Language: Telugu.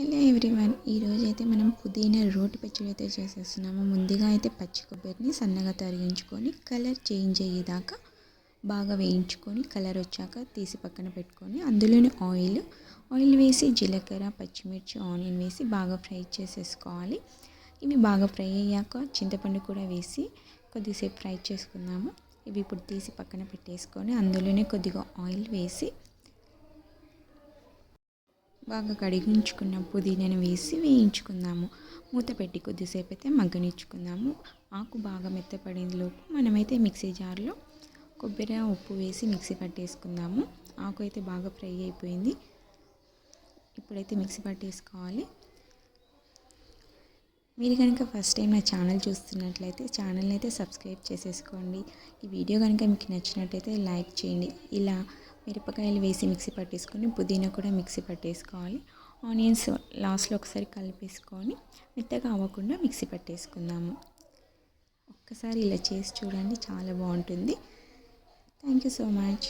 హలో ఎవ్రీవన్ ఈరోజు అయితే మనం పుదీనా రోటి పచ్చడి అయితే చేసేస్తున్నాము. ముందుగా అయితే పచ్చి కొబ్బరిని సన్నగా తరిగించుకొని కలర్ చేంజ్ అయ్యేదాకా బాగా వేయించుకొని కలర్ వచ్చాక తీసి పక్కన పెట్టుకొని అందులోనే ఆయిల్ ఆయిల్ వేసి జీలకర్ర పచ్చిమిర్చి ఆనియన్ వేసి బాగా ఫ్రై చేసేసుకోవాలి. ఇవి బాగా ఫ్రై అయ్యాక చింతపండు కూడా వేసి కొద్దిసేపు ఫ్రై చేసుకుందాము. ఇవి ఇప్పుడు తీసి పక్కన పెట్టేసుకొని అందులోనే కొద్దిగా ఆయిల్ వేసి బాగా కడిగించుకున్న పుదీనాను వేసి వేయించుకుందాము. మూత పెట్టి కొద్దిసేపు అయితే మగ్గనిచ్చుకుందాము. ఆకు బాగా మెత్తపడేలోపు మనమైతే మిక్సీ జార్లో కొబ్బరి ఉప్పు వేసి మిక్సీ పట్టేసుకుందాము. ఆకు అయితే బాగా ఫ్రై అయిపోయింది. ఇప్పుడైతే మిక్సీ పట్టేసుకోవాలి. మీరు కనుక ఫస్ట్ టైం నా ఛానల్ చూస్తున్నట్లయితే ఛానల్ని అయితే సబ్స్క్రైబ్ చేసేసుకోండి. ఈ వీడియో కనుక మీకు నచ్చినట్టయితే లైక్ చేయండి. ఇలా మిరపకాయలు వేసి మిక్సీ పట్టేసుకొని పుదీనా కూడా మిక్సీ పట్టేసుకోవాలి. ఆనియన్స్ లాస్ట్లో ఒకసారి కలిపేసుకొని మెత్తగా అవ్వకుండా మిక్సీ పట్టేసుకుందాము. ఒక్కసారి ఇలా చేసి చూడండి చాలా బాగుంటుంది. Thank you so much.